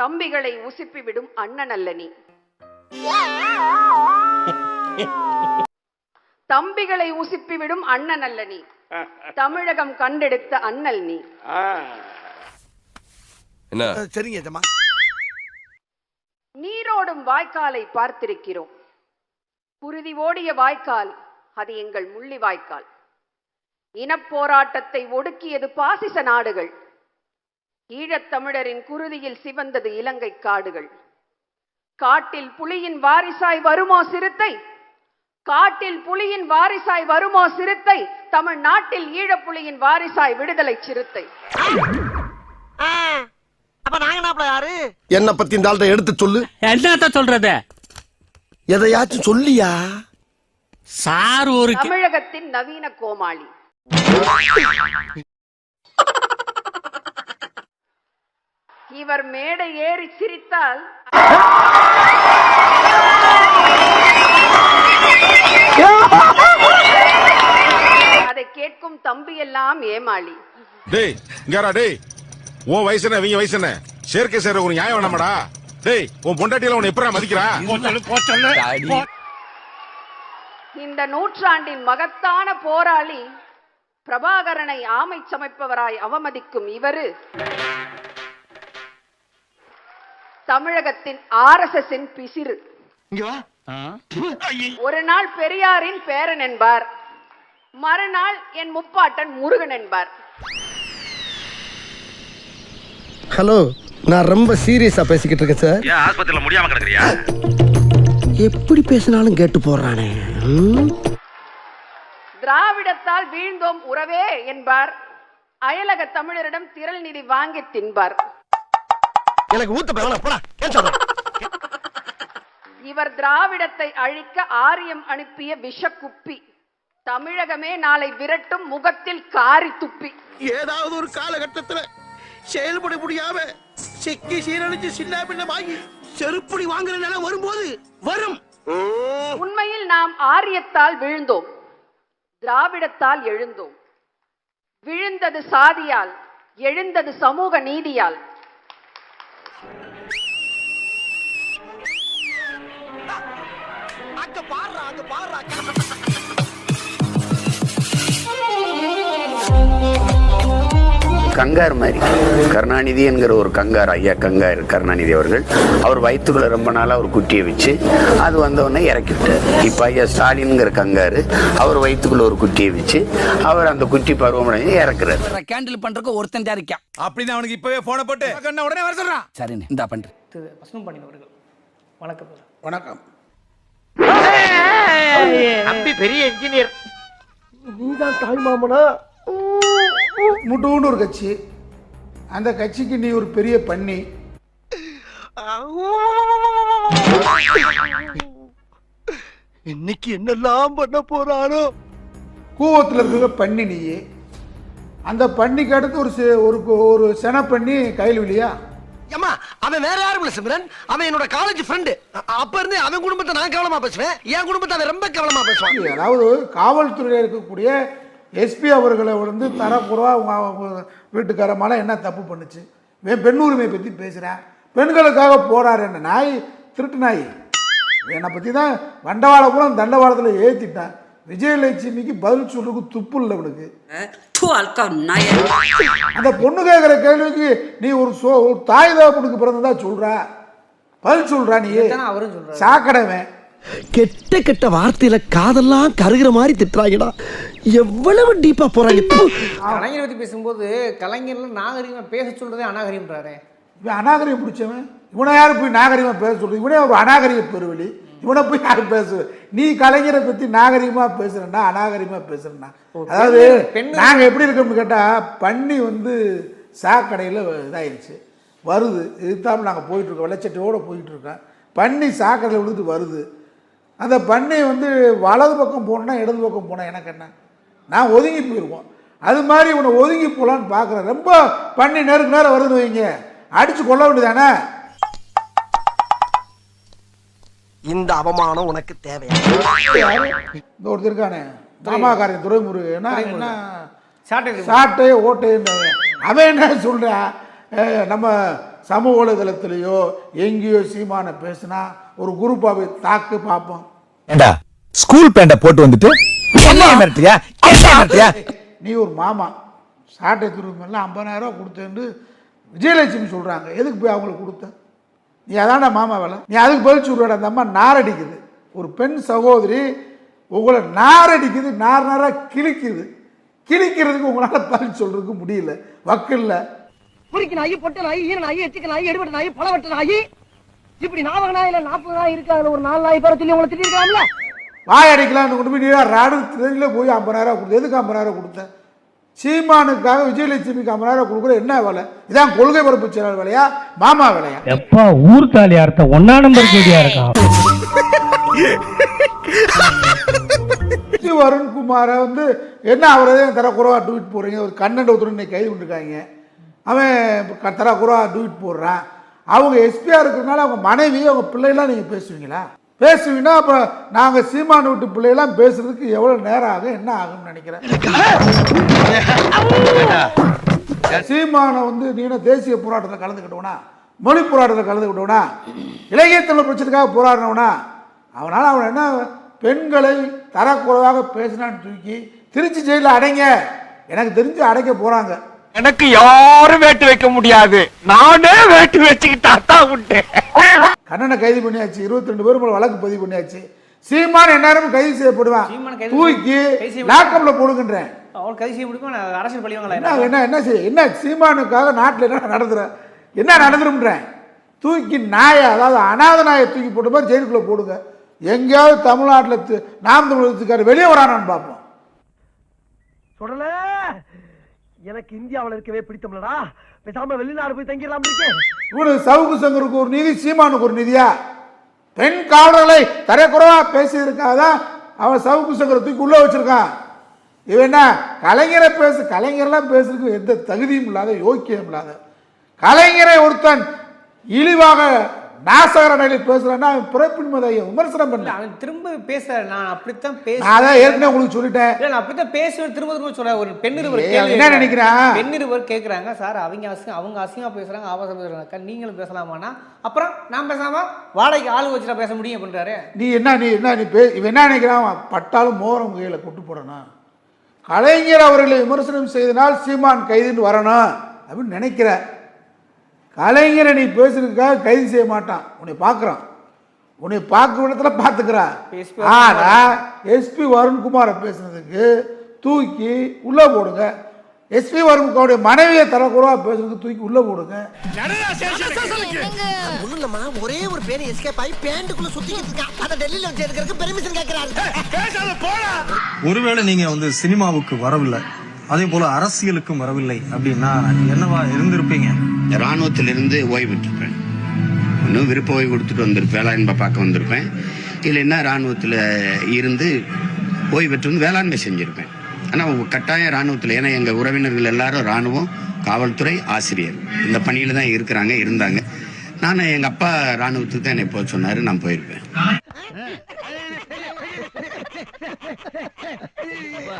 தம்பிகளை உசுப்பிவிடும் அண்ணன் அல்ல நீ. தம்பிகளை உசுப்பிவிடும் அண்ணன் அல்ல நீ. தமிழகம் கண்டெடுத்த அண்ணல் நீ. சரிங்க நீரோடும் வாய்க்காலை பார்த்திருக்கிறோம். குருதி ஓடிய வாய்க்கால் அது எங்கள் முள்ளி வாய்க்கால் இனப்போராட்டத்தை ஒடுக்கியது பாசிச நாடுகள். ஈழத்தமிழரின் குருதியில் சிவந்தது இலங்கை காடுகள். காட்டில் புலியின் வாரிசாய் வருமோ சிறுத்தை? காட்டில் புலியின் வாரிசாய் வருமோ சிறுத்தை? தமிழ்நாட்டில் ஈழப்புலியின் வாரிசாய் விடுதலை சிறுத்தை. என்ன பத்தி இந்த ஆள்கிட்ட எடுத்து சொல்லு. என்னத்த சொல்றது? எதையாச்சும் சொல்லியா? சார் ஒரு தமிழகத்தின் நவீன கோமாளி. இவர் மேடை ஏறி சிரித்தால் அதை கேட்கும் தம்பி எல்லாம் ஏமாளி. டேய் இங்கடா டேய். உன் வயசு என்ன இவங்க வயசு என்ன? சேர்க்கை சேர ஒரு நியாயம் வேணாமடா டேய் உன் பொண்டாட்டியில உன்னை எப்படா மதிக்கிறா? இந்த நூற்றாண்டின் மகத்தான போராளி பிரபாகரனை ஆமை சமைப்பவராய் அவமதிக்கும் இவரு. தமிழகத்தின் ஆர்எஸ்எஸ்ஸின் பிசிறு. இங்க வா. ஒரு நாள் பெரியாரின் பேரன் என்பார். மறுநாள் என் முப்பாட்டன் முருகன் என்பார். ஹலோ நான் ரொம்ப சீரியஸா பேசிக்கிட்டு இருக்கேன் சார். ஆஸ்பத்திரியில முடியாம கிடக்குறியா? எப்படி பேசினாலும் கேட்டு போடுறானே? திராவிடத்தால் வீழ்ந்தோம் உறவே என்பார். அயலக தமிழரிடம் திரள் நிதி வாங்கி தின்பார். எனக்கு ஊத்த போடா. இவர் திராவிடத்தை அழிக்க ஆரியம் அனுப்பிய விஷக்குப்பி. தமிழகமே நாளை விரட்டும் முகத்தில் காரி துப்பி. ஏதாவது ஒரு காலகட்டத்துல செயல்பட முடியாம செக்கி சீரழிச்சு சின்ன பின்னமாகி செருப்படி வாங்குற நிலை வரும்போது வரும். உண்மையில் நாம் ஆரியத்தால் வீழ்ந்தோம். திராவிடத்தால் எழுந்தோம். விழுந்தது சாதியால் எழுந்தது சமூக நீதியால். பாடுறா அங்க பாடுறா கங்கார் மாதிரி. கருணாநிதி என்கிற ஒரு கங்கார் ஐயா கங்கார் கருணாநிதி அவர்கள் அவர் வயிற்றுக்குள்ள ரொம்ப நாளாக ஒரு குட்டியை வச்சு அது வந்தவுடனே இறக்கிவிட்டார். இப்போ ஐயா ஸ்டாலின்ங்கிற கங்காரு அவர் வயிற்றுக்குள்ள ஒரு குட்டியை வச்சு அவர் அந்த குட்டி பருவமடைஞ்சு இறக்குறாரு. கேண்டில் பண்றதுக்கு ஒருத்தன் தான் இருக்கான். அப்படின்னு அவனுக்கு இப்பவே போன போட்டு உடனே வர சொல்றான். சரிண்ணே. இந்தா பண்றேன். திரு பசும் பண்ணி அவர்கள். வணக்கம். வணக்கம். தம்பி பெரிய இன்ஜினியர் நீதான் தாய் மாமனா? முட்டுன்னு ஒரு கட்சி. அந்த கட்சிக்கு நீ ஒரு பெரிய பண்ணி. இன்னைக்கு என்னெல்லாம் பண்ண போறானோ? கூவத்தில் இருக்கிற பண்ணி நீ அந்த பண்ணிக்கு அடுத்து ஒரு சி- ஒரு ஒரு சென பண்ணி கையில் விழியா? ஏமா அவன் வேற யாரும் இல்ல சிம்ரன். அவன் என்னோட காலேஜ் ஃப்ரெண்டு அப்ப இருந்து அவன் குடும்பத்தை நான் கவனமா பேசுவேன். என் குடும்பத்தை அவன் ரொம்ப கவனமா பேசுவான். அதாவது காவல்துறையில் இருக்கக்கூடிய எஸ்பி அவர்களை வந்து தரக்குறவா அவங்க அவங்க வீட்டுக்கார மேலே என்ன தப்பு பண்ணுச்சு? இவன் பெண் உரிமையை பற்றி பேசுகிறேன் பெண்களுக்காக போறாரு என்ன நாய் திருட்டு நாய். என்னை பற்றி தான் வண்டவாளபுரம் தண்டவாளத்தில் ஏற்றிட்டேன் விஜயலட்சுமிக்கு பதில் சொல்றதுக்கு துப்பு இல்லை இவனுக்கு அந்த பொண்ணு கேட்குற கேள்விக்கு நீ ஒரு சோ ஒரு தாய் தகப்பனுக்கு பிறந்ததா சொல்ற. பதில் சொல்றா நீ. அவரும் சொல்றாரு. சாக்கடைவன். கெட்ட கெட்ட வார்த்தையில காதெல்லாம் கருகிற மாதிரி திட்டுறாங்கடா. எவ்வளவு டீப்பா போறாங்க. கலைஞரை பத்தி பேசும்போது கலைஞர்ல நாகரிகமா பேச சொல்றதே அநாகரிகம்ன்றாரு. இவன் அநாகரிகம் பிடிச்சவன். இவனை யாரு போய் நாகரிகமாக பேச சொல்றது? இவனே ஒரு அநாகரிக பெருவெளி இவனை போய் யாரு பேசு நீ கலைஞரை பத்தி நாகரிகமா பேசுறேன்னா அநாகரிகமா பேசுறேன்னா. அதாவது பெண்ணு- நாங்க எப்படி இருக்கோம்னு கேட்டா பன்னி வந்து சாக்கடையில் இதாயிருச்சு. வருது. இதுதான் நாங்கள் போயிட்டு இருக்கோம். வெள்ளச்சட்டையோட போயிட்டு இருக்கோம். பன்னி சாக்கடையில் விழுந்துட்டு வருது. அந்த பண்ணி வந்து வலது பக்கம் போனா இடது பக்கம் போனா எனக்கு என்ன? நான் ஒதுங்கி போயிருவோம் அது மாதிரி இவனை ஒதுங்கி போகலான்னு பார்க்குறேன். ரொம்ப பண்ணி நேருக்கு நேரம் வருதுன்னு வைங்க. அடிச்சு கொள்ள வேண்டியதானே இந்த அவமானம் உனக்கு தேவையா? இந்த ஒருத்தர் இருக்கானே. துறைமுருகு என்ன? சாட்டை சாட்டை ஓட்டை அவன் என்ன அஹ் நம்ம சமூக வலைதளத்திலேயோ எங்கேயோ சீமான பேசுனா ஒரு குரூப்பாக போய் தாக்கு பார்ப்போம். ஏண்டா ஸ்கூல் பேண்ட போட்டு வந்துட்டு என்ன மிரட்டியா என்ன மிரட்டியா நீ ஒரு மாமா. சாட்டை துருமெல்லாம் ஐம்பதாயிரம் ரூபா கொடுத்தேன்னு விஜயலட்சுமி சொல்கிறாங்க எதுக்கு போய் அவங்களுக்கு கொடுத்த? நீ அதான்டா மாமா வேலை. நீ அதுக்கு பதில் சொல்லுவாட அந்த அம்மா நாரடிக்குது. ஒரு பெண் சகோதரி உங்களை நாரடிக்குது நார் நாராக கிழிக்குது. கிழிக்கிறதுக்கு உங்களால் பதில் சொல்றதுக்கு முடியல. வக்கில்ல குறிக்கு நாயி பொட்ட நாயி ஈர நாயி எச்சிக்க நாயி எடுபட்ட நாயி பழவட்ட நாயி. இப்படி நாவக நாயில நாற்பது நாய் இருக்கு? அதுல ஒரு நாலு நாய் பேர சொல்லி உங்களை திட்டிருக்காங்களா வாய் அடிக்கலாம்னு கொண்டு போய் நீ ராடு திரையில் போய் ஐம்பதாயிரம் கொடுத்த எதுக்கு ஐம்பதாயிரம் கொடுத்த? சீமானுக்காக விஜயலட்சுமிக்கு ஐம்பதாயிரம் கொடுக்குற என்ன வேலை? இதான் கொள்கை பரப்பு செயலாளர் வேலையா? மாமா வேலையா? எப்பா ஊர் தாலியா இருக்க ஒன்னா நம்பர் கேடியா இருக்கான் சி வருண்குமாரை வந்து என்ன அவரே தரக்குறவா ட்வீட் போடுறீங்க? ஒரு கண்ணன் ஒருத்தர் இன்னைக்கு கைது பண்ணிருக்காங்க. அவன் தரக்குறவா ட்வீட் போடுறான். அவங்க எஸ்பியாக இருக்கிறதுனால அவங்க மனைவி அவங்க பிள்ளைலாம் நீங்கள் பேசுவீங்களா? பேசுவீங்கன்னா அப்போ நாங்கள் சீமான் வீட்டு பிள்ளையெல்லாம் பேசுறதுக்கு எவ்வளோ நேரம் ஆகும் என்ன ஆகும்னு நினைக்கிறேன்? சீமானை வந்து நீ என்ன தேசிய போராட்டத்தில் கலந்துக்கிட்டவனா? மொழி போராட்டத்தில் கலந்துக்கிட்டவனா? இலக்கிய தமிழ் பிரச்சனைக்காக போராடினவனா? அவனால் அவன் என்ன பெண்களை தரக்குறைவாக பேசினான்னு தூக்கி திருச்சி ஜெயிலில் அடைங்க. எனக்கு தெரிஞ்சு அடைக்க போகிறாங்க எனக்கு யாரும் வேட்டு வைக்க முடியாது. நானே வேட்டு வச்சுக்கிட்டா தான் உண்டு. கண்ணனை கைது பண்ணியாச்சு. இருபத்தி ரெண்டு பேரும் வழக்கு பதிவு பண்ணியாச்சு. சீமான் எந்நேரமும் கைது செய்யப்படுவான். தூக்கி கைது செய்ய முடியுமா? நான் அரசியல் என்ன பழிவாங்களா என்ன என்ன செய்ய என்ன சீமானுக்காக நாட்டில் என்ன நடந்துற? என்ன நடந்துரும்ன்றேன். தூக்கி நாயை அதாவது அநாத நாயை தூக்கி போட்ட மாதிரி ஜெயிலுக்குள்ள போடுங்க. எங்கேயாவது தமிழ்நாட்டில் நாம் தமிழகத்துக்கார வெளியே வரானான்னு பார்ப்போம். சொல்லல? எனக்கு இந்தியாவில் இருக்கவே பிடித்தம்லடா பேசாம வெளிநாடு போய் தங்கிடலாம் இருக்கேன் இவனுக்கு சவுக்கு சங்கருக்கு ஒரு நிதி சீமானுக்கு ஒரு நிதியா? பெண் காவலர்களை தரக்குறவா பேசியிருக்காதான் தான் அவன் சவுக்கு சங்கரை தூக்கி உள்ள வச்சிருக்கான். இவன் என்ன கலைஞரை பேசு கலைஞர்லாம் பேசுறதுக்கு எந்த தகுதியும் இல்லாத யோக்கியம் இல்லாத. கலைஞரை ஒருத்தன் இழிவாக நாசகர நிலையில் பேசுறான்னா அவன் பிறப்பின் மீது ஐயா விமர்சனம் பண்ணல அவன் திரும்ப பேச நான் அப்படித்தான் பேச நான் அதான் ஏற்கனவே உங்களுக்கு சொல்லிட்டேன். இல்ல நான் அப்படித்தான் பேசுவேன் திரும்ப திரும்ப சொல்றேன். ஒரு பெண் இருவர் ஏய், கேள்வி அவன் என்ன. நினைக்கிறான்? பெண் இருவர் கேக்குறாங்க. சார் அவங்க அசிங்க அவங்க அசிங்கமா பேசுறாங்க ஆபாசம் பேசுறாங்க. நீங்களும் பேசலாமாண்ணா? அப்புறம் நான் பேசாம வாடகைக்கு ஆளு வச்சுட்டா பேச முடியும் அப்படின்றாரு நீ என்ன நீ என்ன நீ பே இவன் என்ன நினைக்கிறான்? பட்டாலும் மோரம் கையில் கொண்டு போடணும் கலைஞர் அவர்களை விமர்சனம் செய்தனால் சீமான் கைதுன்னு வரணும் அப்படின்னு நினைக்கிற கலைஞரை நீ பேசுறதுக்காக கைது செய்ய மாட்டான். உன்னை பார்க்குறான். உன்னை பார்க்குற இடத்துல பார்த்துக்கிறான் SP ஆனா எஸ்பி வருண்குமாரை பேசுனதுக்கு தூக்கி உள்ள போடுங்க. எஸ்பி வருண்குமாருடைய மனைவியை தரக்குறவா பேசுறதுக்கு தூக்கி உள்ள போடுங்க. ஒரே ஒரு பேரை எஸ்கேப் ஆகி பேண்ட்டுக்குள்ள சுத்திக்கிட்டு இருக்கான் அதை டெல்லியில வச்சு எடுக்கிறதுக்கு பெர்மிஷன் கேட்கிறாரு ஒருவேளை நீங்க வந்து சினிமாவுக்கு வரவில்லை. அதே போல அரசியலுக்கும் வரவில்லை அப்படின்னா என்னவா இருந்திருப்பீங்க? இராணுவத்திலிருந்து ஓய்வு பெற்றிருப்பேன். இன்னும் விருப்ப ஓய்வு கொடுத்துட்டு வந்திருப்பேன். வேளாண்மை பார்க்க வந்திருப்பேன். இல்லைன்னா இராணுவத்தில் இருந்து ஓய்வு பெற்று வந்து வேளாண்மை செஞ்சுருப்பேன். ஆனால் கட்டாயம் இராணுவத்தில் ஏன்னா எங்கள் உறவினர்கள் எல்லாரும் இராணுவம் காவல்துறை ஆசிரியர். இந்த பணியில் தான் இருக்கிறாங்க இருந்தாங்க. நான் எங்கள் அப்பா இராணுவத்துக்கு தான் என்னை போக சொன்னார் நான் போயிருப்பேன். அப்பா.